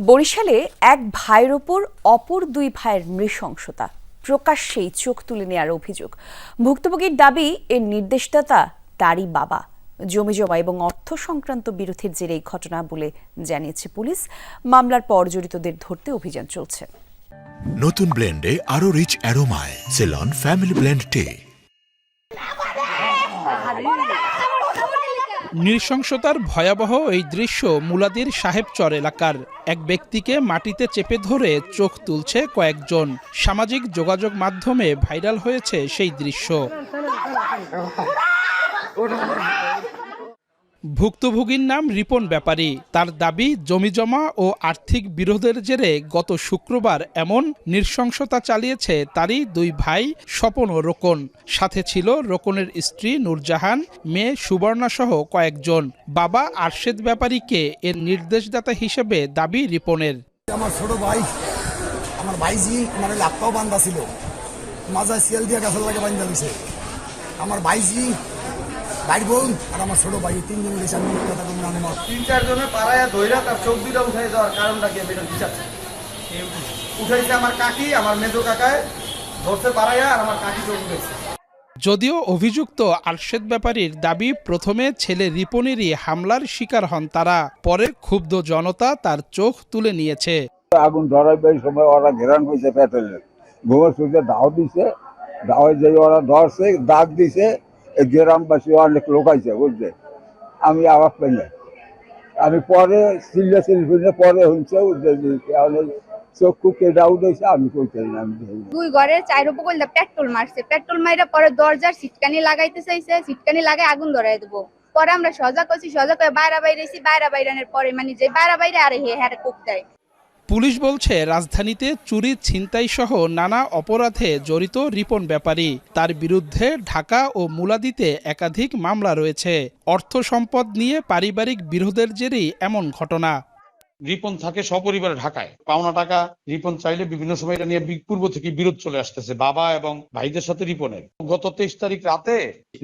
বরিশালে এক ভাইয়ের ওপর অপর দুই ভাইয়ের নৃশংসতা। প্রকাশ্যেই চোখ তুলে নেওয়ার অভিযোগ। ভুক্তভোগীর দাবি, এর নির্দেশদাতা তারই বাবা। জমি জমা এবং অর্থ সংক্রান্ত বিরোধের জেরে এই ঘটনা বলে জানিয়েছে পুলিশ। মামলার পর জড়িতদের ধরতে অভিযান চলছে। নতুন ব্লেন্ডে আরও রিচ অ্যারোমায় সেলন ফ্যামিলি ব্লেন্ড টে নৃশংসতার ভয়াবহ এই দৃশ্য মুলাদির সাহেবচর এলাকার। এক ব্যক্তিকে মাটিতে চেপে ধরে চোখ তুলছে কয়েকজন। সামাজিক যোগাযোগ মাধ্যমে ভাইরাল হয়েছে সেই দৃশ্য। ভুক্তভোগীর নাম রিপন ব্যাপারী। তার দাবি জমিজমা ও আর্থিক বিরোধের জেরে গত শুক্রবার এমন নৃশংসতা চালিয়েছে তারই দুই ভাই স্বপন ও রোকন। সাথে ছিল রোকনের স্ত্রী নূরজাহান, মেয়ে সুবর্ণাসহ কয়েকজন। বাবা আরশেদ ব্যাপারীকে এর নির্দেশদাতা হিসেবে দাবি রিপনের। আমার ছোট ভাই, আমার ভাইজি, আমার লাপ্পাও বান্ধা ছিল। মাজায় সিয়াল দিয়ে গাছের লাগে বান্ধা দিছে। আমার ভাইজি ভাই বোন আর আমার ছোট ভাই তিনজন গেছে আমি কথা বলব আমি মত তিন চারজনে পাড়ায় ধৈরা তার চোখ দুটা উঠাই যাওয়ার কারণটা কি? এটা বিচারছি উঠাইছে আমার কাকি আমার মেজো কাকায় ধরছে পাড়াইয়া আর আমার কাকি চোখ উঠেছে যদিও অভিযুক্ত আরশেদ ব্যাপারীর দাবি প্রথমে ছেলে রিপনেরই হামলার শিকার হন তারা পরে ক্ষুব্ধ জনতা তার চোখ তুলে নিয়েছে। আগুন ধরাইবার সময় ওরা ঘেরান হয়েছে পেট্রোলের। ঘুমের সুযোগ দাও দিছে দাওয়াই যে ওরা ধরছে দাগ দিছে গ্রামবাসী অনেক লোক আছে বুঝলে আমি আওয়াজ পাই না আমি পরে সিল্লা সিল্লে পরে হচ্ছে চক্ষু কেটে উঠেছে আমি কইতে। দুই ঘরে চাইর উপকূল পেট্রোল মারছে পেট্রোল মাইরা পরে দরজার সিটকানি লাগাইতে চাইছে সিটকানি লাগাই আগুন ধরাই দেবো পরে আমরা সজাগ করছি সজাগ হয়ে বাইরা বাইরেছি বাইরা বাইরানোর পরে মানে যে বাইরা বাইরে আরে হে হ্যাঁ কোপ দেয় পুলিশ বলছে, রাজধানীতে চুরি, ছিনতাই সহ নানা অপরাধে জড়িত রিপন ব্যাপারী। তার বিরুদ্ধে ঢাকা ও মুলাদিতে একাধিক মামলা রয়েছে। অর্থ সম্পদ নিয়ে পারিবারিক বিরোধের জেরেই এমন ঘটনা। রিপন থাকে সপরিবারে ঢাকায়। পাওনা টাকা রিপন চাইলে বিভিন্ন সময় এটা নিয়ে পূর্ব থেকে বিরোধ চলে আসতেছে, বাবা এবং ভাইদের সাথে রিপনের। গত তেইশ তারিখ রাতে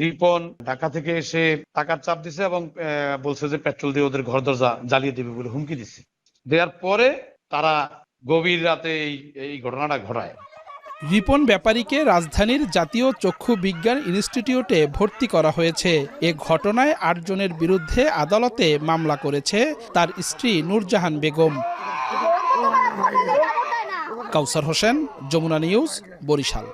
রিপন ঢাকা থেকে এসে টাকার চাপ দিছে এবং বলছে যে পেট্রোল দিয়ে ওদের ঘর দরজা জ্বালিয়ে দেবে বলে হুমকি দিছে। দেওয়ার পরে তারা গভীর রাতে এই ঘটনাটা ঘটায়। রিপন ব্যাপারীকে রাজধানীর জাতীয় চক্ষু বিজ্ঞান ইনস্টিটিউটে ভর্তি করা হয়েছে। এ ঘটনায় আটজনের বিরুদ্ধে আদালতে মামলা করেছে তার স্ত্রী নূরজাহান বেগম। কাউসার হোসেন, যমুনা নিউজ, বরিশাল।